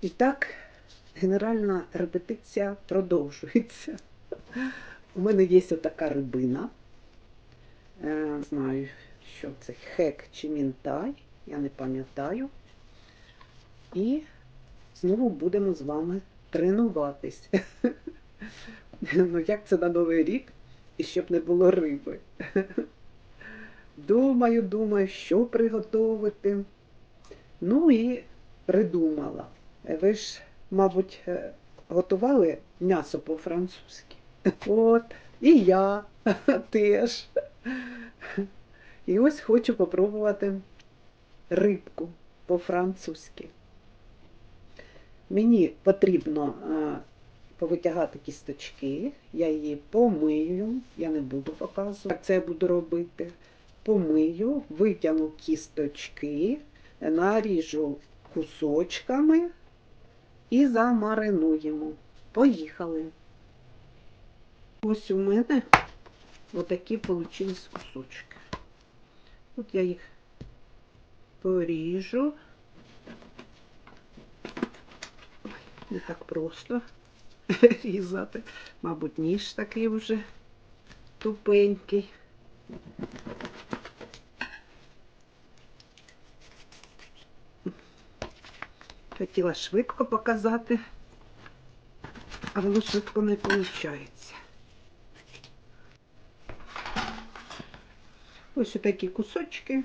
І так, генеральна репетиція продовжується. У мене є отака рибина. Не знаю, що це хек чи мінтай, я не пам'ятаю. І знову будемо з вами тренуватись. Ну, як це на Новий рік, і щоб не було риби. Думаю, думаю, що приготувати. Ну і придумала. Ви ж, мабуть, е, готували м'ясо по-французьки. От, і я теж. І ось хочу попробувати рибку по-французьки. Мені потрібно е, повитягати кісточки, я її помию, я не буду показувати, як це я буду робити. Помию, витягну кісточки, наріжу кусочками і замаринуємо. Поїхали. Ось у мене отакі вийшли кусочки. От я їх поріжу. Не так просто різати. Мабуть, ніж такий вже тупенький. Хотіла швидко показати, а воно швидко не виходить. Ось такі кусочки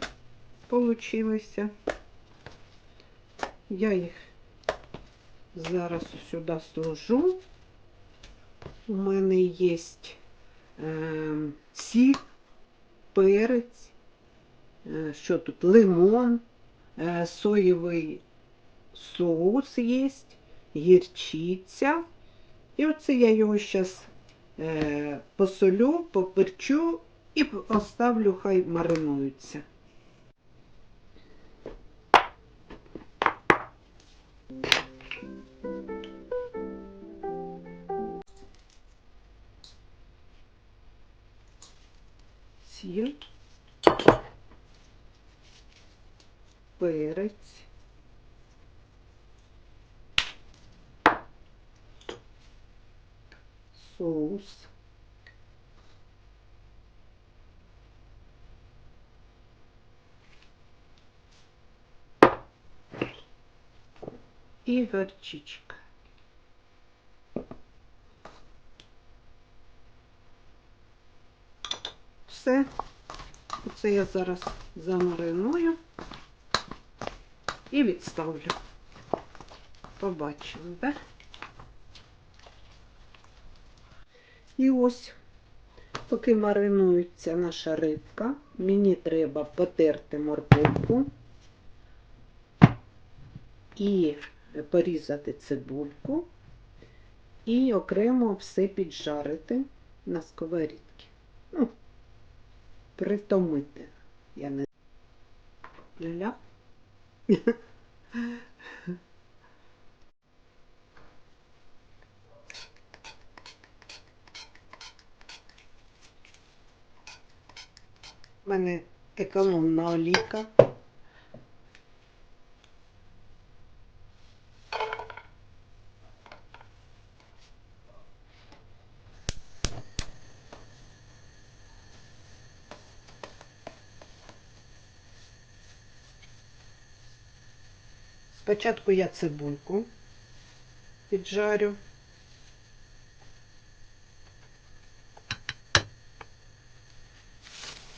получилися. Я їх зараз сюди сложу. У мене є е, сіль, перець, е, що тут, лимон, е, соєвий соус є, гірчиця. І оце я його зараз е, посолю, поперчу і оставлю, хай маринується. І горчичка. Все. Оце я зараз замариную і відставлю. Побачимо, так? І ось, поки маринується наша рибка, мені треба потерти морковку і порізати цибульку, і окремо все піджарити на сковорідці. Ну, притомити. Я не ля У мене економна олійка. Спочатку я цибульку піджарю.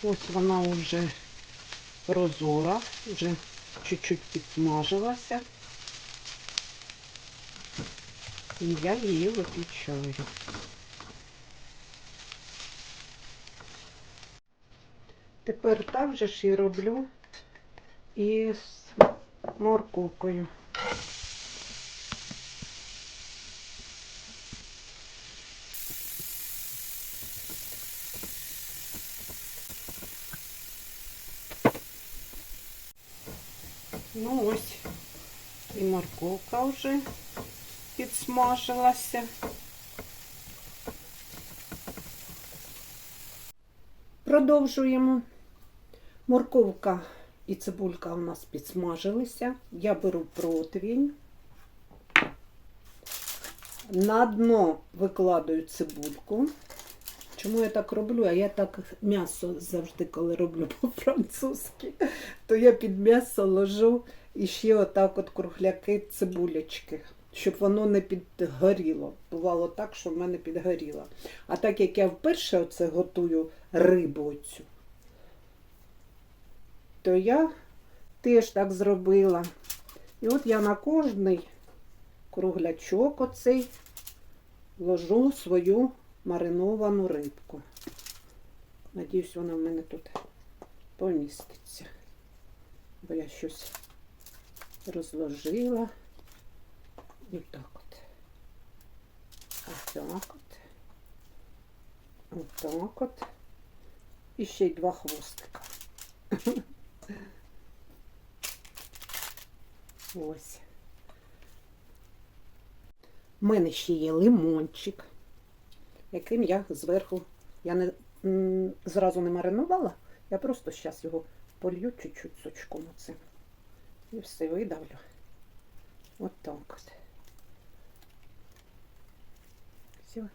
Ось вона вже прозора, вже чуть-чуть підсмажилася. І я її виключаю. Тепер так же ж і роблю і з морковкою. Ну ось і морковка вже підсмажилася. Продовжуємо. Морковка і цибулька у нас підсмажилися. Я беру противінь На дно викладаю цибульку. Чому я так роблю? А я так м'ясо завжди, коли роблю по-французьки, то я під м'ясо ложу і ще отак от кругляки цибулячки, щоб воно не підгоріло. Бувало так, що в мене підгоріло. А так як я вперше оце готую рибу оцю, то я теж так зробила. І от я на кожний круглячок оцей ложу свою мариновану рибку. Надіюсь, вона в мене тут поміститься. Бо я щось розложила. І так от. Отак от. Отак от. І ще й два хвостика. Ось. У мене ще є лимончик, яким я зверху, я не зразу не маринувала, я просто зараз його полью чуть-чуть сочком оцим. І все видавлю. От так от. Все.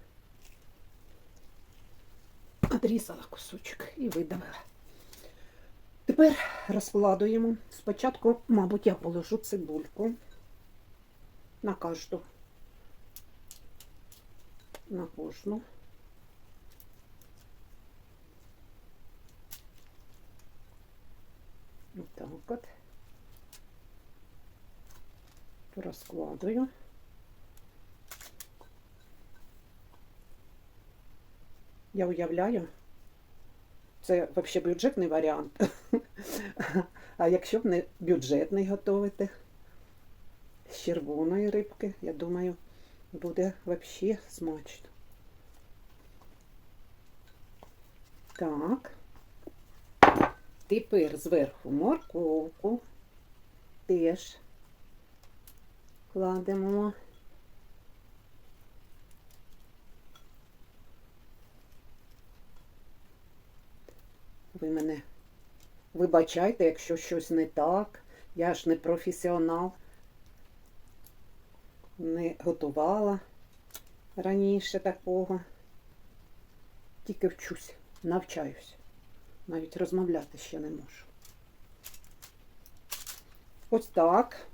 Отрізала кусочок і видавила. Тепер розкладуємо. Спочатку, мабуть, я положу цибульку на кожну. На кожну. Отак от. Розкладую. Я уявляю, це взагалі бюджетний варіант. А якщо б не бюджетний готувати з червоної рибки, я думаю, буде взагалі смачно. Так. Тепер зверху морковку теж кладемо. Ви мене вибачайте, якщо щось не так. Я ж не професіонал, не готувала раніше такого. Тільки вчусь, навчаюсь. Навіть розмовляти ще не можу. Ось так.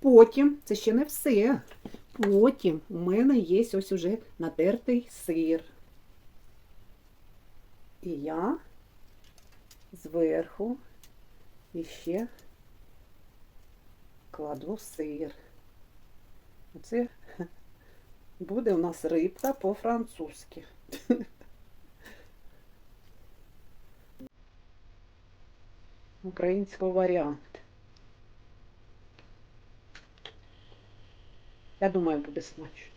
Потім, це ще не все. Потім у мене є ось уже натертий сир. І я зверху іще кладу сир. Оце буде у нас рибка по-французьки. Український варіант. Я думаю, буде смачно.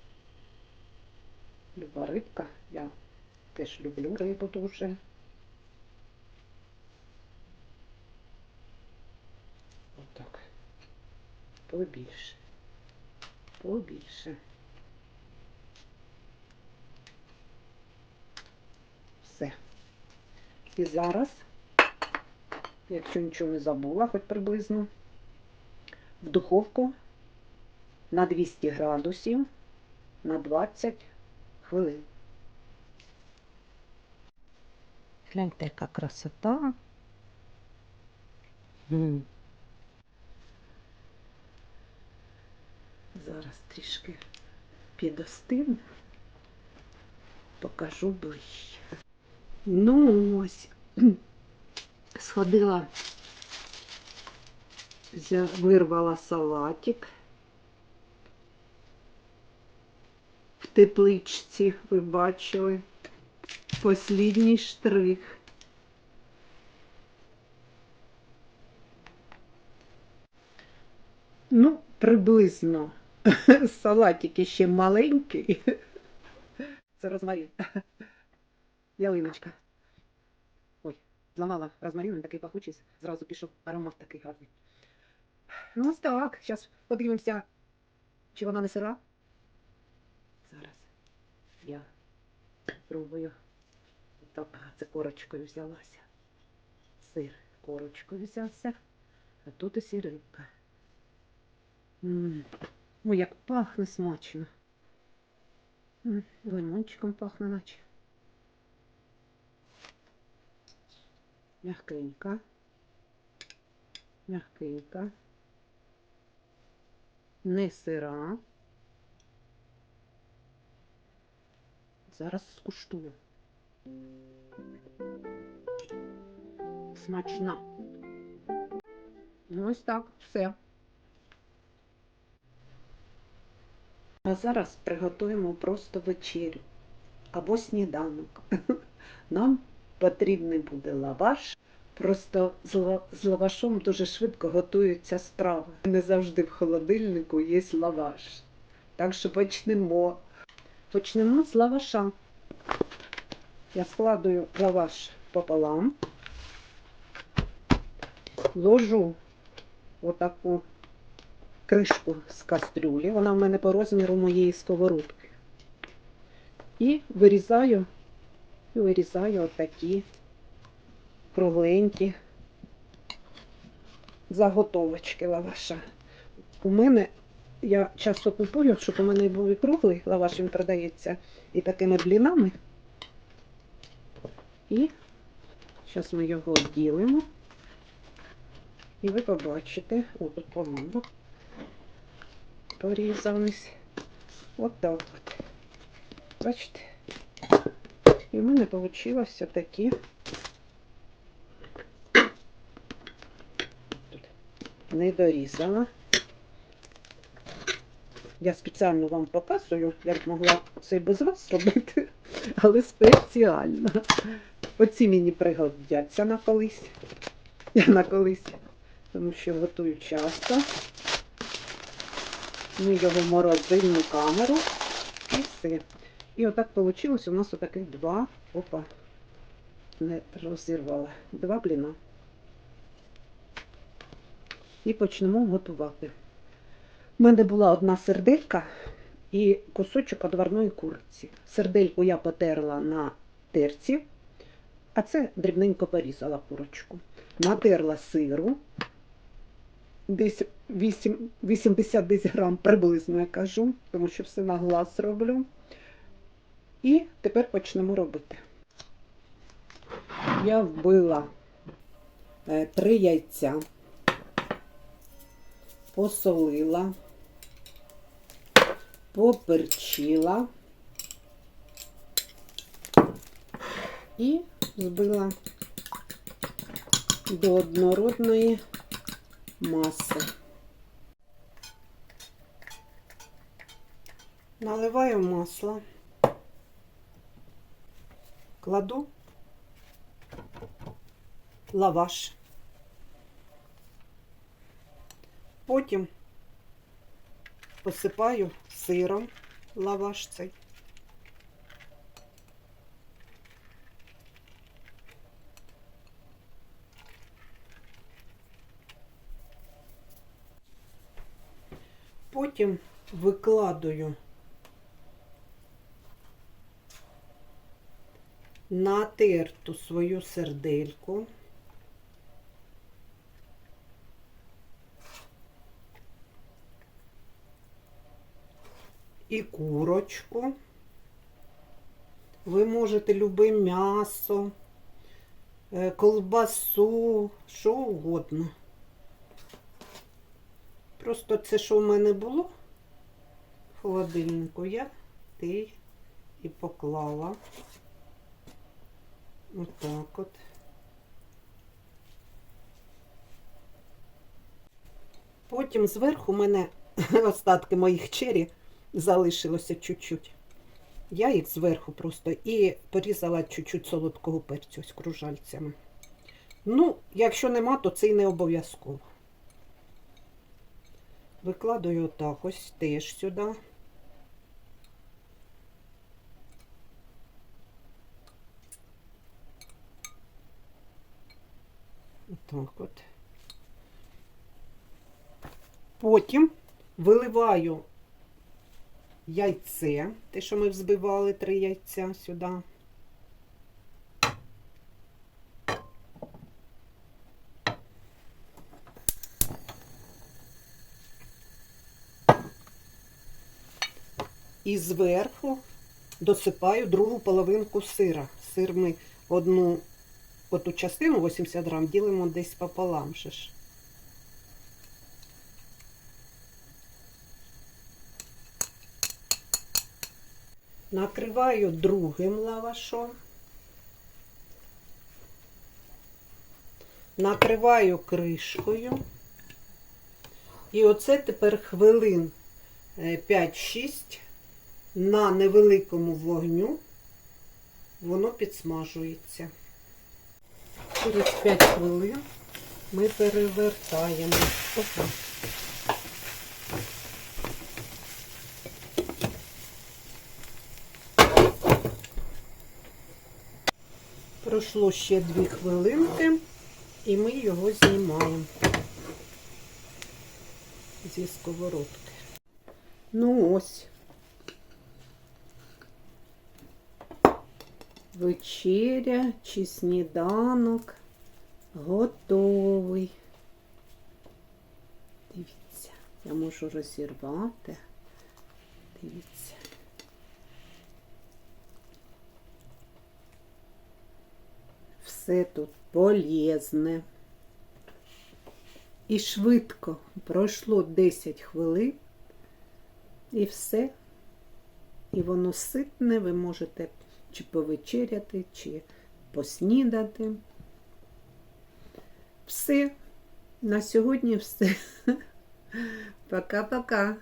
Люба рибка. Я теж люблю рибу дуже. Отак. Побільше. Побільше. Все. І зараз, якщо нічого не забула, хоч приблизно, в духовку на 200 градусів на 20 хвилин. Гляньте, яка красота. Зараз трішки підостину. Покажу ближче. Ну ось. Сходила, вирвала салатик. В тепличці ви бачили. Послідній штрих. Ну, приблизно. Салатик ще маленький. Це розмарин. Ялиночка. Ой, зламала розмарин, він такий пахучий, зразу пішов аромат такий гарний. Ну, ось так. Зараз подивимося, чи вона не сира. Зараз я пробую. Так, це корочкою взялася. Сир корочкою взявся, а тут і рибка. М, Ой, як пахне смачно. Лимончиком пахне наче. Мягкенька. Мягкенька. Не сира. Зараз скуштую. Смачна. Ну, ось так, все. А зараз приготуємо просто вечерю або сніданок. Нам потрібний буде лаваш. Просто з лавашом дуже швидко готуються страви. Не завжди в холодильнику є лаваш. Так що почнемо. Почнемо з лаваша. Я складую лаваш пополам, ложу отаку кришку з кастрюлі. Вона в мене по розміру моєї сковородки. І вирізаю, і вирізаю отакі кругленькі заготовочки лаваша. У мене я часто купую, щоб у мене був і круглий лаваш, він продається і такими блінами. І зараз ми його відділимо. І ви побачите, о, по-моєму порізались. От так. Бачите? І в мене вийшло такі. Тут не дорізала. Я спеціально вам показую, як могла це без вас зробити, але спеціально. Оці мені пригодяться на колись. Я на колись, тому що готую часто. Ми його в морозильну камеру і все. І отак вийшло у нас отаких два. Опа, не розірвала. Два бліна. І почнемо готувати. У мене була одна серделька і кусочок одварної курці. Сердельку я потерла на терці, а це дрібненько порізала курочку. Натерла сиру, десь 8, 80 десь грам приблизно я кажу, тому що все на глаз роблю. І тепер почнемо робити. Я вбила е, три яйця, посолила, поперчила і збила до однородної маси. Наливаю масло, кладу лаваш. Потім посипаю сиром лаваш цей. Потім викладаю натерту свою сердельку. І курочку. Ви можете любе м'ясо, е, колбасу, що угодно. Просто це, що в мене було в холодильнику, я те і поклала. Отак от. Потім зверху у мене остатки моїх чері залишилося чуть-чуть. Я їх зверху просто і порізала чуть-чуть солодкого перцю з кружальцями. Ну, якщо нема, то це й не обов'язково. Викладаю отак ось теж сюди. Отак от. Потім виливаю яйце, те, що ми взбивали три яйця сюди. І зверху досипаю другу половинку сира. Сир ми одну оту частину 80 грам ділимо десь пополам. Ж. Накриваю другим лавашом. Накриваю кришкою. І оце тепер хвилин е, 5-6 на невеликому вогню воно підсмажується. Через 5 хвилин ми перевертаємо. Опа. Пройшло ще 2 хвилинки, і ми його знімаємо зі сковородки. Ну ось. Вечеря чи сніданок готовий. Дивіться, я можу розірвати. Дивіться. Все тут полезне. І швидко пройшло 10 хвилин, і все. І воно ситне, ви можете чи повечеряти, чи поснідати. Все. На сьогодні все. Пока-пока.